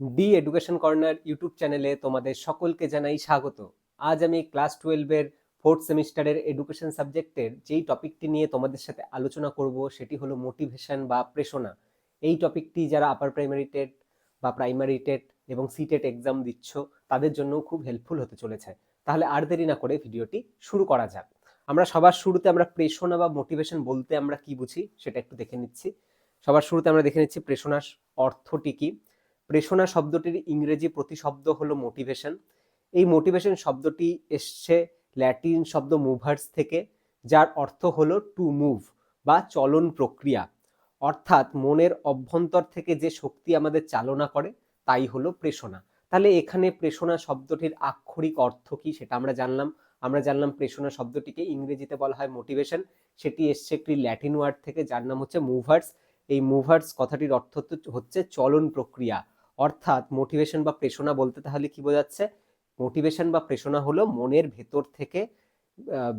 D education corner YouTube চ্যানেলে তোমাদের সকলকে জানাই স্বাগত। আজ আমি ক্লাস টুয়েলভের ফোর্থ সেমিস্টারের এডুকেশন সাবজেক্টের যেই টপিকটি নিয়ে তোমাদের সাথে আলোচনা করব, সেটি হলো মোটিভেশন বা প্রেরণা। এই টপিকটি যারা আপার প্রাইমারি টেট বা প্রাইমারি টেট এবং সিটেট এক্সাম দিচ্ছ, তাদের জন্য খুব হেল্পফুল হতে চলেছে। তাহলে আর দেরি না করে ভিডিওটি শুরু করা যাক। আমরা সবার শুরুতে আমরা প্রেষণা বা মোটিভেশন বলতে আমরা কি বুঝি, সেটা একটু দেখে নিচ্ছি। সবার শুরুতে আমরা দেখে নিচ্ছি প্রেষণার অর্থটি কি? প্রেষণা শব্দটির ইংরেজি প্রতিশব্দ হলো মোটিভেশন এই মোটিভেশন শব্দটি এসছে ল্যাটিন শব্দ মুভার্স থেকে, যার অর্থ হলো টু মুভ বা চলন প্রক্রিয়া। অর্থাৎ মনের অভ্যন্তর থেকে যে শক্তি আমাদের চালনা করে, তাই হলো প্রেষণা। তাহলে এখানে প্রেষণা শব্দটির আক্ষরিক অর্থ কি সেটা আমরা জানলাম। আমরা জানলাম প্রেষণা শব্দটিকে ইংরেজিতে বলা হয় মোটিভেশন সেটি এসছে একটি ল্যাটিন ওয়ার্ড থেকে, যার নাম হচ্ছে মুভার্স এই মুভার্স কথাটির অর্থ হচ্ছে চলন প্রক্রিয়া। অর্থাৎ মোটিভেশন বা প্রেষণা বলতে তাহলে কি বোঝাচ্ছে? মোটিভেশন বা প্রেষণা হলো মনের ভেতর থেকে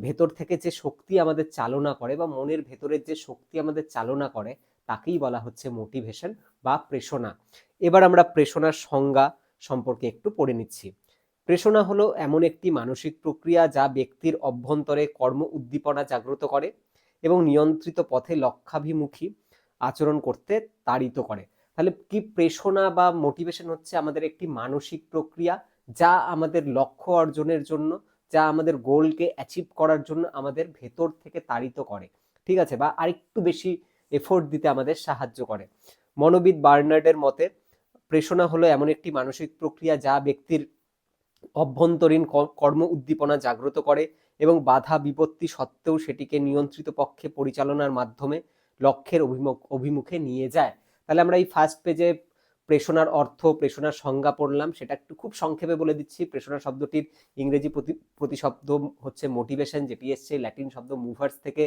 ভেতর থেকে যে শক্তি আমাদের চালনা করে বা মনের ভেতরের যে শক্তি আমাদের চালনা করে, তাকেই বলা হচ্ছে মোটিভেশন বা প্রেষণা এবার আমরা প্রেষণার সংজ্ঞা সম্পর্কে একটু পড়ে নিচ্ছি। প্রেষণা হলো এমন একটি মানসিক প্রক্রিয়া যা ব্যক্তির অভ্যন্তরে কর্ম উদ্দীপনা জাগ্রত করে এবং নিয়ন্ত্রিত পথে লক্ষ্যাভিমুখী আচরণ করতে তাড়িত করে। তাহলে কি প্রেষণা বা মোটিভেশন হচ্ছে আমাদের একটি মানসিক প্রক্রিয়া যা আমাদের লক্ষ্য অর্জনের জন্য, যা আমাদের গোলকে অ্যাচিভ করার জন্য আমাদের ভেতর থেকে তাড়িত করে? ঠিক আছে? বা আরেকটু বেশি এফোর্ট দিতে আমাদের সাহায্য করে। মনোবিদ বার্নার্ডের মতে প্রেষণা হলো এমন একটি মানসিক প্রক্রিয়া যা ব্যক্তির অভ্যন্তরীণ কর্ম উদ্দীপনা জাগ্রত করে এবং বাধা বিপত্তি সত্ত্বেও সেটিকে নিয়ন্ত্রিত পক্ষে পরিচালনার মাধ্যমে লক্ষ্যের অভিমুখ, অভিমুখে নিয়ে যায়। তাহলে আমরা এই ফার্স্ট পেজে প্রেষণার অর্থ, প্রেষণার সংজ্ঞা পড়লাম। সেটা একটু খুব সংক্ষেপে বলে দিচ্ছি। প্রেষণা শব্দটির ইংরেজি প্রতি, প্রতিশব্দ হচ্ছে মোটিভেশন যেটি এসছে ল্যাটিন শব্দ মুভার্স থেকে,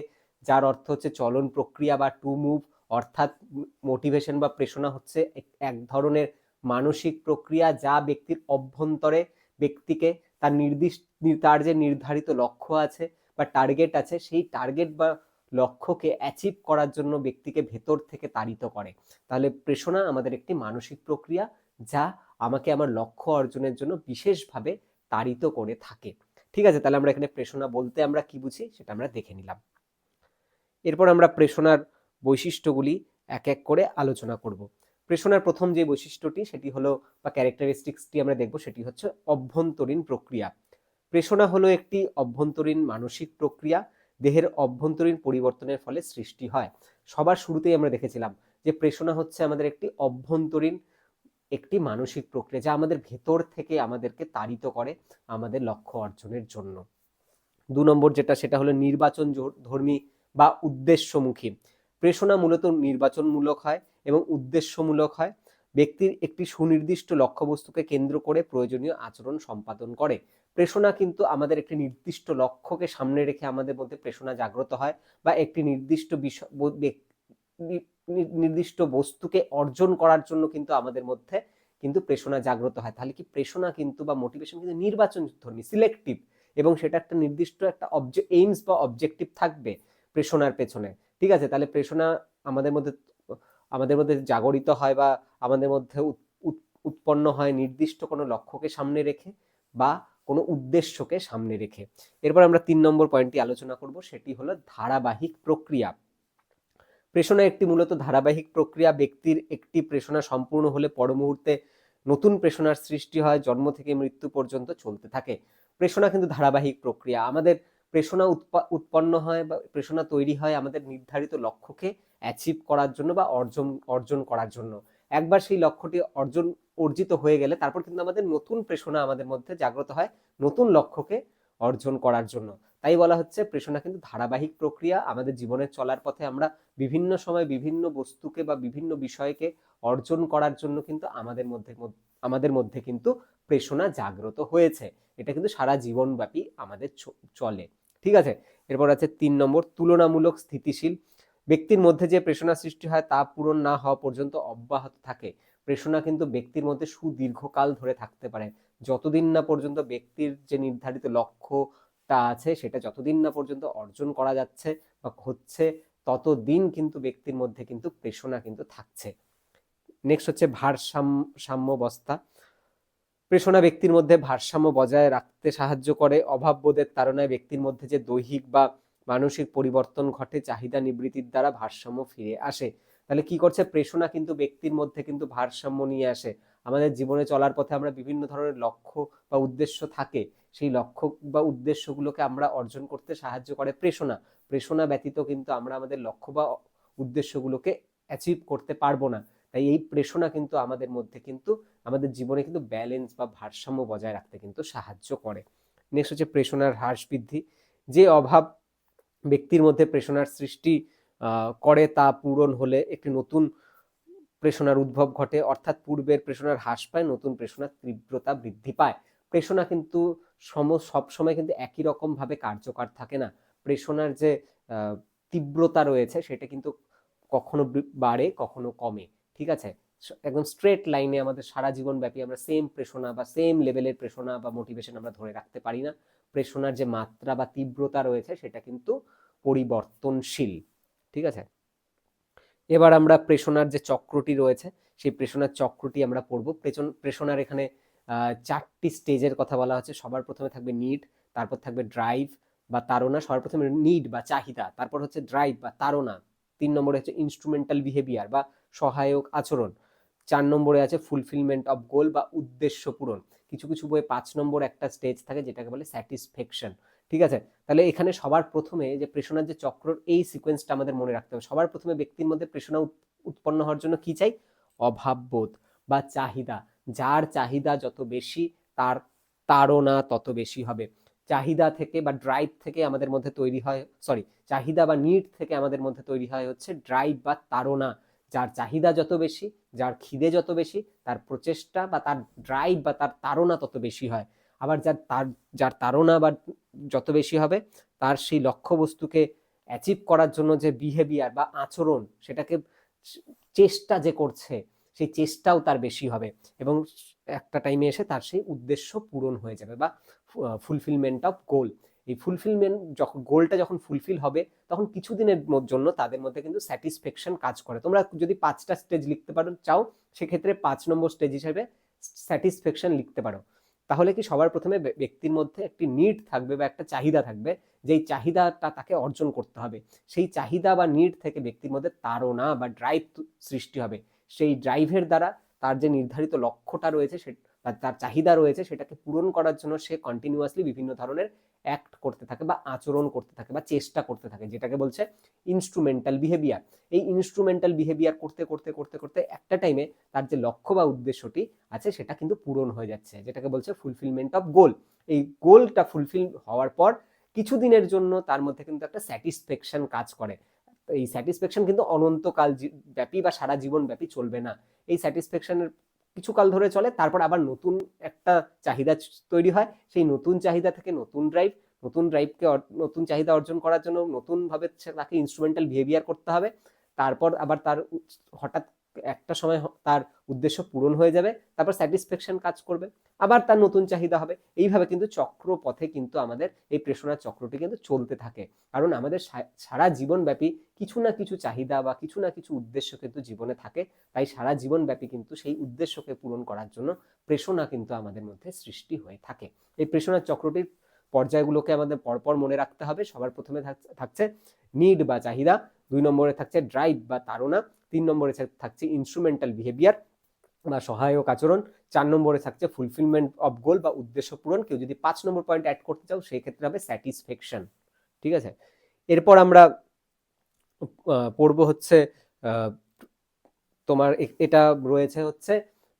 যার অর্থ হচ্ছে চলন প্রক্রিয়া বা টু মুভ অর্থাৎ মোটিভেশন বা প্রেষণা হচ্ছে এক ধরনের মানসিক প্রক্রিয়া যা ব্যক্তির অভ্যন্তরে ব্যক্তিকে তার নির্দিষ্ট, তার যে নির্ধারিত লক্ষ্য আছে বা টার্গেট আছে, সেই টার্গেট বা লক্ষ্যকে অ্যাচিভ করার জন্য ব্যক্তিকে ভেতর থেকে তাড়িত করে। তাহলে প্রেষণা আমাদের একটি মানসিক প্রক্রিয়া যা আমাকে আমার লক্ষ্য অর্জনের জন্য বিশেষভাবে তাড়িত করে থাকে। ঠিক আছে, তাহলে আমরা এখানে প্রেষণা বলতে আমরা কি বুঝি সেটা আমরা দেখে নিলাম। এরপর আমরা প্রেষণার বৈশিষ্ট্যগুলি এক এক করে আলোচনা করব। প্রেষণার প্রথম যে বৈশিষ্ট্যটি সেটি হলো বা ক্যারেক্টারিস্টিক্সটি আমরা দেখব সেটি হচ্ছে অভ্যন্তরীণ প্রক্রিয়া। প্রেষণা হলো একটি অভ্যন্তরীণ মানসিক প্রক্রিয়া দেহের অভ্যন্তরীণ পরিবর্তনের ফলে সৃষ্টি হয়। সবার শুরুতেই আমরা দেখেছিলাম যে প্রেষণা হচ্ছে আমাদের একটি অভ্যন্তরীণ, একটি মানসিক প্রক্রিয়া যা আমাদের ভেতর থেকে আমাদেরকে তাড়িত করে আমাদের লক্ষ্য অর্জনের জন্য। দু নম্বর যেটা, সেটা হলো নির্বাচন ধর্মী বা উদ্দেশ্যমুখী। প্রেষণা মূলত নির্বাচনমূলক হয় এবং উদ্দেশ্যমূলক হয়। ব্যক্তির একটি সুনির্দিষ্ট লক্ষ্যবস্তুকে কেন্দ্র করে প্রয়োজনীয় আচরণ সম্পাদন করে। প্রেষণা কিন্তু আমাদের একটি নির্দিষ্ট লক্ষ্যকে সামনে রেখে আমাদের মধ্যে প্রেষণা জাগ্রত হয় বা একটি নির্দিষ্ট বিষয় নির্দিষ্ট বস্তুকে অর্জন করার জন্য কিন্তু আমাদের মধ্যে কিন্তু প্রেষণা জাগ্রত হয়। তাহলে কি প্রেষণা কিন্তু বা মোটিভেশন কিন্তু নির্বাচন ধর্মী সিলেক্টিভ এবং সেটা একটা নির্দিষ্ট একটা অবজে এইমস বা অবজেক্টিভ থাকবে প্রেষণার পেছনে। ঠিক আছে? তাহলে প্রেষণা আমাদের মধ্যে আমাদের মধ্যে জাগরিত হয় বা আমাদের মধ্যে উৎপন্ন হয় নির্দিষ্ট কোনো লক্ষ্যকে সামনে রেখে বা কোনো উদ্দেশ্যকে সামনে রেখে। এরপর আমরা তিন নম্বর পয়েন্টটি আলোচনা করব, সেটি হলো ধারাবাহিক প্রক্রিয়া। প্রেষণা একটি মূলত ধারাবাহিক প্রক্রিয়া, ব্যক্তির একটি প্রেষণা সম্পূর্ণ হলে পর মুহূর্তে নতুন প্রেষণার সৃষ্টি হয়, জন্ম থেকে মৃত্যু পর্যন্ত চলতে থাকে। প্রেষণা কিন্তু ধারাবাহিক প্রক্রিয়া। আমাদের প্রেষণা উৎপন্ন হয় বা প্রেষণা তৈরি হয় আমাদের নির্ধারিত লক্ষ্যকে অ্যাচিভ করার জন্য বা অর্জন অর্জন করার জন্য। একবার সেই লক্ষ্যটি অর্জন, অর্জিত হয়ে গেলে তারপর কিন্তু আমাদের নতুন প্রেষণা আমাদের মধ্যে জাগ্রত হয় নতুন লক্ষ্যকে অর্জন করার জন্য। তাই বলা হচ্ছে প্রেষণা কিন্তু ধারাবাহিক প্রক্রিয়া। আমাদের জীবনের চলার পথে আমরা বিভিন্ন সময় বিভিন্ন বস্তুকে বা বিভিন্ন বিষয়কে অর্জন করার জন্য কিন্তু আমাদের মধ্যে আমাদের মধ্যে কিন্তু প্রেষণা জাগ্রত হয়েছে। এটা কিন্তু সারা জীবনব্যাপী আমাদের চলে। ঠিক আছে? এরপর আছে তিন নম্বর, তুলনামূলক স্থিতিশীল ব্যক্তির মধ্যে যে প্রেষণা সৃষ্টি হয় তা পূরণ না হওয়া পর্যন্ত অব্যাহত থাকে। প্রেষণা কিন্তু ব্যক্তির মধ্যে সুদীর্ঘকাল ধরে থাকতে পারে। যতদিন না পর্যন্ত ব্যক্তির যে নির্ধারিত লক্ষ্যটা আছে সেটা যতদিন না পর্যন্ত অর্জন করা যাচ্ছে বা হচ্ছে, ততদিন কিন্তু ব্যক্তির মধ্যে কিন্তু প্রেষণা কিন্তু থাকছে। নেক্সট হচ্ছে ভারসাম্য, সাম্যবস্থা। প্রেষণা ব্যক্তির মধ্যে ভারসাম্য বজায় রাখতে সাহায্য করে। অভাববোধের তাড়নায় ব্যক্তির মধ্যে যে দৈহিক বা মানসিক পরিবর্তন ঘটে, চাহিদা নিবৃত্তির দ্বারা ভারসাম্য ফিরে আসে। তাহলে কি করছে? প্রেষণা কিন্তু ব্যক্তির মধ্যে কিন্তু ভারসাম্য নিয়ে আসে। আমাদের জীবনে চলার পথে আমরা বিভিন্ন ধরনের লক্ষ্য বা উদ্দেশ্য থাকে। সেই লক্ষ্য বা উদ্দেশ্যগুলোকে আমরা অর্জন করতে সাহায্য করে প্রেষণা। প্রেষণা ব্যতীত কিন্তু আমরা আমাদের লক্ষ্য বা উদ্দেশ্যগুলোকে অ্যাচিভ করতে পারব না। তাই এই প্রেষণা কিন্তু আমাদের মধ্যে কিন্তু আমাদের জীবনে কিন্তু ব্যালেন্স বা ভারসাম্য বজায় রাখতে কিন্তু সাহায্য করে। নেক্সট হচ্ছে প্রেষণার হ্রাস বৃদ্ধি। যে অভাব ব্যক্তির মধ্যে প্রেষণার সৃষ্টি করে তা পূরণ হলে একটি নতুন প্রেষণার উদ্ভব ঘটে। অর্থাৎ পূর্বের প্রেষণার হ্রাস পায়, নতুন প্রেষণার তীব্রতা বৃদ্ধি পায়। প্রেষণা কিন্তু সম সবসময় কিন্তু একই রকম ভাবে কার্যকর থাকে না। প্রেষণার যে তীব্রতা রয়েছে, সেটা কিন্তু কখনো বাড়ে, কখনো কমে। ঠিক আছে? একদম স্ট্রেট লাইনে আমাদের সারা জীবন ব্যাপী আমরা সেম প্রেষণা বা সেম লেভেলের প্রেষণা বা মোটিভেশন আমরা ধরে রাখতে পারি না। প্রেষণার যে মাত্রা বা তীব্রতা রয়েছে, সেটা কিন্তু পরিবর্তনশীল। ঠিক আছে? এবার আমরা প্রেষণার যে চক্রটি রয়েছে, সেই প্রেষণার চক্রটি আমরা পড়ব। প্রেষণার এখানে চারটি স্টেজের কথা বলা হচ্ছে। সবার প্রথমে থাকবে নিড তারপর থাকবে ড্রাইভ বা তারণা সবার প্রথমে নিড বা চাহিদা, তারপর হচ্ছে ড্রাইভ বা তারণা তিন নম্বরে হচ্ছে ইনস্ট্রুমেন্টাল বিহেভিয়ার বা সহায়ক আচরণ। চার নম্বরে আছে ফুলফিলমেন্ট অফ গোল বা উদ্দেশ্য পূরণ। কিছু কিছু বইয়ে পাঁচ নম্বর একটা স্টেজ থাকে যেটাকে বলে স্যাটিসফ্যাকশন ঠিক আছে? তাহলে এখানে সবার প্রথমে যে প্রেষণার যে চক্রর এই সিকোয়েন্সটা আমাদের মনে রাখতে হবে। সবার প্রথমে ব্যক্তির মধ্যে প্রেষণা উৎপন্ন হওয়ার জন্য কি চাই? অভাববোধ বা চাহিদা। যার চাহিদা যত বেশি, তার তাড়না তত বেশি হবে। চাহিদা থেকে বা ড্রাইভ থেকে আমাদের মধ্যে তৈরি হয় সরি চাহিদা বা নিড থেকে আমাদের মধ্যে তৈরি হয় হচ্ছে ড্রাইভ বা তাড়না। যার চাহিদা যত বেশি যার খিদে যত বেশি, তার প্রচেষ্টা বা তার ড্রাইভ বা তার তাড়না তত বেশি হয়। আবার যার তার, যার তাড়না বা যত বেশি হবে, তার সেই লক্ষ্যবস্তুকে অ্যাচিভ করার জন্য যে বিহেভিয়ার বা আচরণ, সেটাকে চেষ্টা যে করছে, সেই চেষ্টাও তার বেশি হবে। এবং একটা টাইমে এসে তার সেই উদ্দেশ্য পূরণ হয়ে যাবে বা ফুলফিলমেন্ট অফ গোল এই ফুলফিলমেন্ট যখন গোলটা যখন ফুলফিল হবে, তখন কিছুদিনের জন্য তাদের মধ্যে কিন্তু স্যাটিসফ্যাকশন কাজ করে। তোমরা যদি পাঁচটা স্টেজ লিখতে পারো, চাও, সেক্ষেত্রে পাঁচ নম্বর স্টেজ হিসেবে স্যাটিসফ্যাকশন লিখতে পারো। তাহলে কি সবার প্রথমে ব্যক্তির মধ্যে একটি নিড থাকবে বা একটা চাহিদা থাকবে, যেই চাহিদাটা তাকে অর্জন করতে হবে। সেই চাহিদা বা নিড থেকে ব্যক্তির মধ্যে তারও না বা ড্রাইভ সৃষ্টি হবে। সেই ড্রাইভের দ্বারা তার যে নির্ধারিত লক্ষ্যটা রয়েছে, সে তার চাহিদা রয়েছে, সেটাকে পূরণ করার জন্য সে কন্টিনিউয়াসলি বিভিন্ন ধরনের অ্যাক্ট করতে থাকে বা আচরণ করতে থাকে বা চেষ্টা করতে থাকে, যেটাকে বলছে ইনস্ট্রুমেন্টাল বিহেভিয়ার এই ইনস্ট্রুমেন্টাল বিহেভিয়ার করতে করতে করতে করতে একটা টাইমে তার যে লক্ষ্য বা উদ্দেশ্যটি আছে সেটা কিন্তু পূরণ হয়ে যাচ্ছে, যেটাকে বলছে ফুলফিলমেন্ট অফ গোল এই গোলটা ফুলফিল হওয়ার পর কিছুদিনের জন্য তার মধ্যে কিন্তু একটা স্যাটিসফ্যাকশন কাজ করে। এই স্যাটিসফ্যাকশন কিন্তু অনন্তকাল ব্যাপী বা সারা জীবন ব্যাপী চলবে না। এই স্যাটিসফ্যাকশনের কিছু কাল ধরে চলে, তারপর আবার নতুন একটা চাহিদা তৈরি হয়। সেই নতুন চাহিদা থেকে নতুন ড্রাইভ নতুন ড্রাইভকে নতুন চাহিদা অর্জন করার জন্য নতুনভাবে তাকে ইনস্ট্রুমেন্টাল বিহেভিয়ার করতে হবে। তারপর আবার তার হঠাৎ একটা সময় তার উদ্দেশ্য পূরণ হয়ে যাবে, তারপর স্যাটিসফ্যাকশন কাজ করবে, আবার তার নতুন চাহিদা হবে। এইভাবে কিন্তু চক্র পথে কিন্তু আমাদের এই প্রেষণার চক্রটি কিন্তু চলতে থাকে। কারণ আমাদের সারা জীবনব্যাপী কিছু না কিছু চাহিদা বা কিছু না কিছু উদ্দেশ্য কিন্তু জীবনে থাকে। তাই সারা জীবনব্যাপী কিন্তু সেই উদ্দেশ্যকে পূরণ করার জন্য প্রেষণা কিন্তু আমাদের মধ্যে সৃষ্টি হয়ে থাকে। এই প্রেষণার চক্রটির পর্যায়গুলোকে আমাদের পরপর মনে রাখতে হবে। সবার প্রথমে থাকছে নিড বা চাহিদা। দুই নম্বরে থাকছে ড্রাইভ বা তাড়না, তিন নম্বরে থাকছে ইনস্ট্রুমেন্টাল বিহেভিয়ার বা সহায়ক আচরণ, চার নম্বরে থাকছে ফুলফিলমেন্ট অফ গোল বা উদ্দেশ্য পূরণ। কেউ যদি পাঁচ নম্বর পয়েন্ট অ্যাড করতে চাও, সেই ক্ষেত্রে হবে স্যাটিসফ্যাকশন ঠিক আছে? এরপর আমরা পড়ব হচ্ছে তোমার এটা রয়েছে হচ্ছে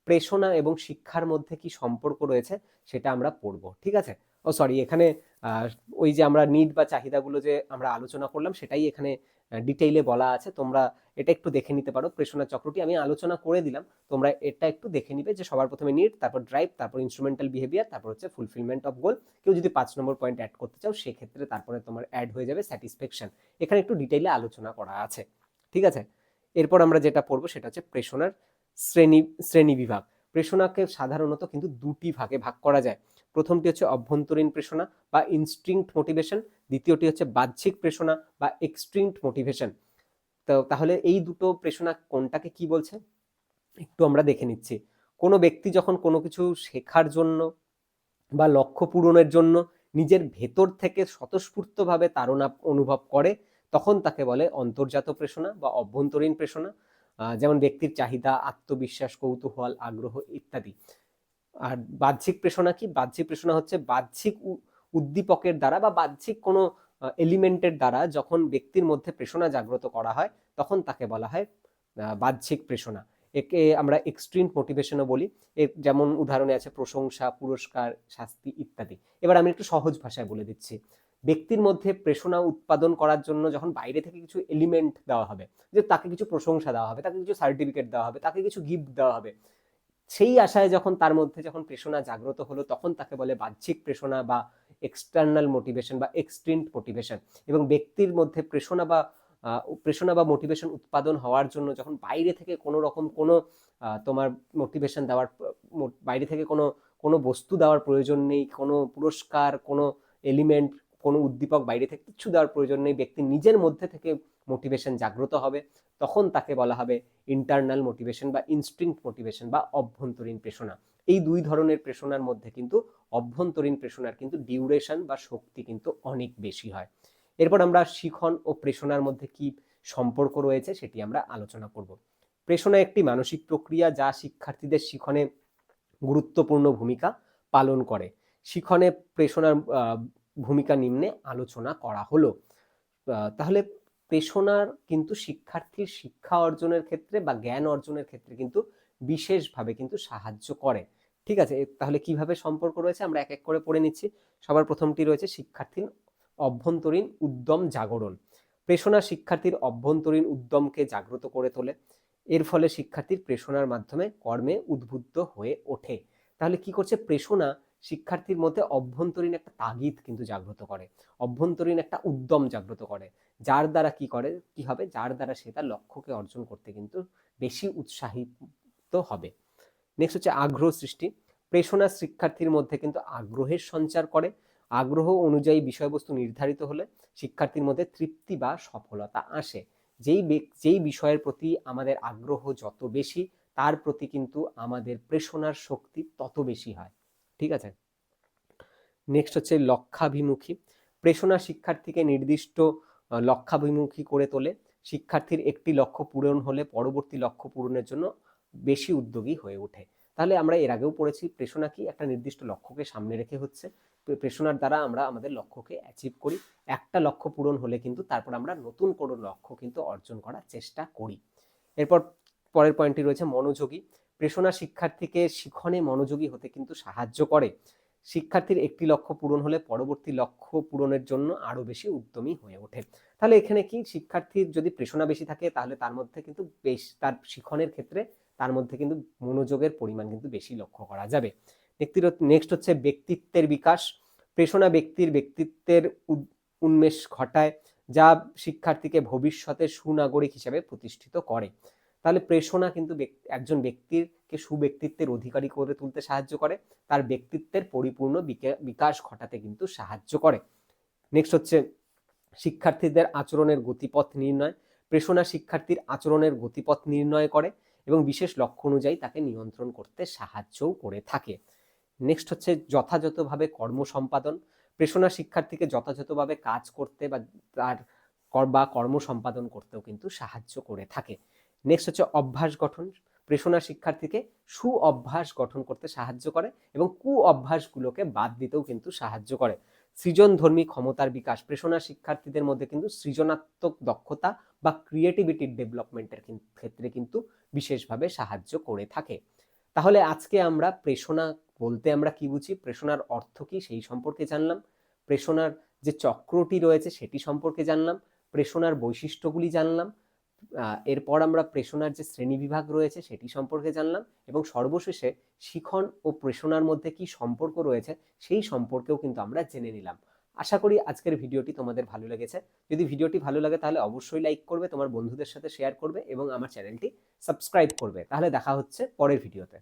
প্রেষণা এবং শিক্ষার মধ্যে কি সম্পর্ক রয়েছে, সেটা আমরা পড়ব, ঠিক আছে? ও সরি এখানে ওই যে আমরা নিড বা চাহিদাগুলো যে আমরা আলোচনা করলাম, সেটাই এখানে ডিটেইলে বলা আছে। তোমরা এটা একটু দেখে নিতে পারো। প্রেষণা চক্রটি আমি আলোচনা করে দিলাম। তোমরা এটা একটু দেখে নিবে যে সবার প্রথমে নিড তারপর ড্রাইভ তারপর ইনস্ট্রুমেন্টাল বিহেভিয়ার তারপর হচ্ছে ফুলফিলমেন্ট অফ গোল কেউ যদি পাঁচ নম্বর পয়েন্ট অ্যাড করতে চাও, সেক্ষেত্রে তারপরে তোমার অ্যাড হয়ে যাবে স্যাটিসফ্যাকশন এখানে একটু ডিটেইলে আলোচনা করা আছে। ঠিক আছে? এরপর আমরা যেটা পড়ব, সেটা হচ্ছে প্রেষণার শ্রেণি শ্রেণি বিভাগ। প্রেষণাকে সাধারণত কিন্তু দুটি ভাগে ভাগ করা যায়। প্রথমটি হচ্ছে অভ্যন্তরীণ প্রেষণা বা ইনস্ট্রিংক্ট মোটিভেশন দ্বিতীয়টি হচ্ছে বাহ্যিক প্রেষণা বা এক্সট্রিংক্ট মোটিভেশন তো তাহলে এই দুটো প্রেষণা কোনটাকে কি বলছে? একটু আমরা দেখে নিচ্ছি। কোনো ব্যক্তি যখন কোনো কিছু শেখার জন্য বা লক্ষ্য পূরণের জন্য নিজের ভেতর থেকে স্বতঃস্ফূর্তভাবে তাড়না অনুভব করে, তখন তাকে বলে অন্তর্জাত প্রেষণা বা অভ্যন্তরীণ প্রেষণা। যেমন ব্যক্তির চাহিদা, আত্মবিশ্বাস, কৌতূহল, আগ্রহ ইত্যাদি। আর বাহ্যিক প্রেষণা কি? বাহ্যিক প্রেষণা হচ্ছে বাহ্যিক উদ্দীপকের দ্বারা বা বাহ্যিক কোনো এলিমেন্টের দ্বারা যখন ব্যক্তির মধ্যে প্রেষণা জাগ্রত করা হয়, তখন তাকে বলা হয় বাহ্যিক প্রেষণা। একে আমরা এক্সট্রিম মোটিভেশনও বলি। এর যেমন উদাহরণে আছে প্রশংসা, পুরস্কার, শাস্তি ইত্যাদি। এবার আমি একটু সহজ ভাষায় বলে দিচ্ছি। ব্যক্তির মধ্যে প্রেষণা উৎপাদন করার জন্য যখন বাইরে থেকে কিছু এলিমেন্ট দেওয়া হবে, যে তাকে কিছু প্রশংসা দেওয়া হবে, তাকে কিছু সার্টিফিকেট দেওয়া হবে, তাকে কিছু গিফট দেওয়া হবে সেই আশায় যখন তার মধ্যে যখন প্রেষণা জাগ্রত হলো, তখন তাকে বলে বাহ্যিক প্রেষণা বা এক্সটার্নাল মোটিভেশন বা এক্সট্রিন্ট মোটিভেশন এবং ব্যক্তির মধ্যে প্রেষণা বা প্রেষণা বা মোটিভেশন উৎপাদন হওয়ার জন্য যখন বাইরে থেকে কোনো রকম কোনো তোমার মোটিভেশন দেওয়ার, বাইরে থেকে কোনো কোনো বস্তু দেওয়ার প্রয়োজন নেই, কোনো পুরস্কার, কোনো এলিমেন্ট কোনো উদ্দীপক বাইরে থেকে কিছু দেওয়ার প্রয়োজন নেই, ব্যক্তি নিজের মধ্যে থেকে মোটিভেশন জাগ্রত হবে, তখন তাকে বলা হবে ইন্টারনাল মোটিভেশন বা ইনস্ট্রিংক্ট মোটিভেশন বা অভ্যন্তরীণ প্রেষণা এই দুই ধরনের প্রেষণার মধ্যে কিন্তু অভ্যন্তরীণ প্রেষণার কিন্তু ডিউরেশন বা শক্তি কিন্তু অনেক বেশি হয়। এরপর আমরা শিখন ও প্রেষণার মধ্যে কি সম্পর্ক রয়েছে সেটি আমরা আলোচনা করব। প্রেষণা একটি মানসিক প্রক্রিয়া যা শিক্ষার্থীদের শিখনে গুরুত্বপূর্ণ ভূমিকা পালন করে। শিখনে প্রেষণার ভূমিকা নিম্নে আলোচনা করা হলো। তাহলে প্রেষণার কিন্তু শিক্ষার্থীর শিক্ষা অর্জনের ক্ষেত্রে বা জ্ঞান অর্জনের ক্ষেত্রে কিন্তু বিশেষভাবে কিন্তু সাহায্য করে। ঠিক আছে? তাহলে কীভাবে সম্পর্ক রয়েছে? আমরা এক এক করে পড়ে নিচ্ছি। সবার প্রথমটি রয়েছে শিক্ষার্থীর অভ্যন্তরীণ উদ্যম জাগরণ। প্রেষণা শিক্ষার্থীর অভ্যন্তরীণ উদ্যমকে জাগ্রত করে তোলে। এর ফলে শিক্ষার্থীর প্রেষণার মাধ্যমে কর্মে উদ্বুদ্ধ হয়ে ওঠে। তাহলে কি করছে? প্রেষণা শিক্ষার্থীর মধ্যে অভ্যন্তরীণ একটা তাগিদ কিন্তু জাগ্রত করে। অভ্যন্তরীণ একটা উদ্যম জাগ্রত করে। যার দ্বারা কি করে? কি হবে? যার দ্বারা সে তার লক্ষ্যকে অর্জন করতে কিন্তু বেশি উৎসাহিত হবে। নেক্সট হচ্ছে আগ্রহ সৃষ্টি। প্রেষণা শিক্ষার্থীর মধ্যে কিন্তু আগ্রহের সঞ্চার করে। আগ্রহ অনুযায়ী বিষয়বস্তু নির্ধারিত হলে শিক্ষার্থীর মধ্যে তৃপ্তি বা সফলতা আসে। যেই যেই বিষয়ের প্রতি আমাদের আগ্রহ যত বেশি, তার প্রতি কিন্তু আমাদের প্রেষণার শক্তি তত বেশি হয়। ঠিক আছে? নেক্সট হচ্ছে লক্ষ্যাভিমুখী প্রেষণা শিক্ষার্থীকে নির্দিষ্ট লক্ষ্যাভিমুখী করে তোলে। শিক্ষার্থীর একটি লক্ষ্য পূরণ হলে পরবর্তী লক্ষ্য পূরণের জন্য বেশি উদ্যোগী হয়ে ওঠে। তাহলে আমরা এর আগেও পড়েছি, প্রেষণা কি? একটা নির্দিষ্ট লক্ষ্যকে সামনে রেখে হচ্ছে। প্রে- প্রেষণার দ্বারা আমরা আমাদের লক্ষ্যকে অ্যাচিভ করি। একটা লক্ষ্য পূরণ হলে কিন্তু তারপর আমরা নতুন কোনো লক্ষ্য কিন্তু অর্জন করার চেষ্টা করি। এরপর পরের পয়েন্টটি রয়েছে মনোযোগী। প্রেষণা শিক্ষার্থীকে শিখনে মনোযোগী হতে কিন্তু সাহায্য করে। শিক্ষার্থীর একটি লক্ষ্য পূরণ হলে পরবর্তী লক্ষ্য পূরণের জন্য আরও বেশি উদ্যমী হয়ে ওঠে। তাহলে এখানে কি শিক্ষার্থীর যদি প্রেষণা বেশি থাকে, তাহলে তার মধ্যে কিন্তু বেশ, তার শিখনের ক্ষেত্রে তার মধ্যে কিন্তু মনোযোগের পরিমাণ কিন্তু বেশি লক্ষ্য করা যাবে। ব্যক্তির নেক্সট হচ্ছে ব্যক্তিত্বের বিকাশ। প্রেষণা ব্যক্তির ব্যক্তিত্বের উন্মেষ ঘটায়, যা শিক্ষার্থীকে ভবিষ্যতে সুনাগরিক হিসেবে প্রতিষ্ঠিত করে। তাহলে প্রেষণা কিন্তু একজন ব্যক্তিরকে সুব্যক্তিত্বের অধিকারী করে তুলতে সাহায্য করে, তার ব্যক্তিত্বের পরিপূর্ণ বিকা- বিকাশ ঘটাতে কিন্তু সাহায্য করে। নেক্সট হচ্ছে, শিক্ষার্থীদের আচরণের গতিপথ নির্ণয়। প্রেষণা শিক্ষার্থীর আচরণের গতিপথ নির্ণয় করে এবং বিশেষ লক্ষ্য অনুযায়ী তাকে নিয়ন্ত্রণ করতে সাহায্যও করে থাকে। নেক্সট হচ্ছে, যথাযথভাবে কর্ম সম্পাদন। প্রেষণা শিক্ষার্থীকে যথাযথভাবে কাজ করতে বা তার বা কর্ম সম্পাদন করতেও কিন্তু সাহায্য করে থাকে। নেক্সট হচ্ছে অভ্যাস গঠন। প্রেষণা শিক্ষার্থীকে সু অভ্যাস গঠন করতে সাহায্য করে এবং কু অভ্যাসগুলোকে বাদ দিতেও কিন্তু সাহায্য করে। সৃজনধর্মী ক্ষমতার বিকাশ। প্রেষণা শিক্ষার্থীদের মধ্যে কিন্তু সৃজনাত্মক দক্ষতা বা ক্রিয়েটিভিটির ডেভেলপমেন্টের ক্ষেত্রে কিন্তু বিশেষভাবে সাহায্য করে থাকে। তাহলে আজকে আমরা প্রেষণা বলতে আমরা কি বুঝি? প্রেষণার অর্থ কি সেই সম্পর্কে জানলাম। প্রেষণার যে চক্রটি রয়েছে সেটি সম্পর্কে জানলাম। প্রেষণার বৈশিষ্ট্যগুলি জানলাম। এরপর আমরা প্রেষণার যে শ্রেণি বিভাগ রয়েছে সেটি সম্পর্কে জানলাম এবং সর্বশেষে শিখন ও প্রেষণার মধ্যে কি সম্পর্ক রয়েছে সেই সম্পর্কেও কিন্তু আমরা জেনে নিলাম। আশা করি আজকের ভিডিওটি তোমাদের ভালো লেগেছে। যদি ভিডিওটি ভালো লাগে তাহলে অবশ্যই লাইক করবে, তোমার বন্ধুদের সাথে শেয়ার করবে এবং আমার চ্যানেলটি সাবস্ক্রাইব করবে। তাহলে দেখা হচ্ছে পরের ভিডিওতে।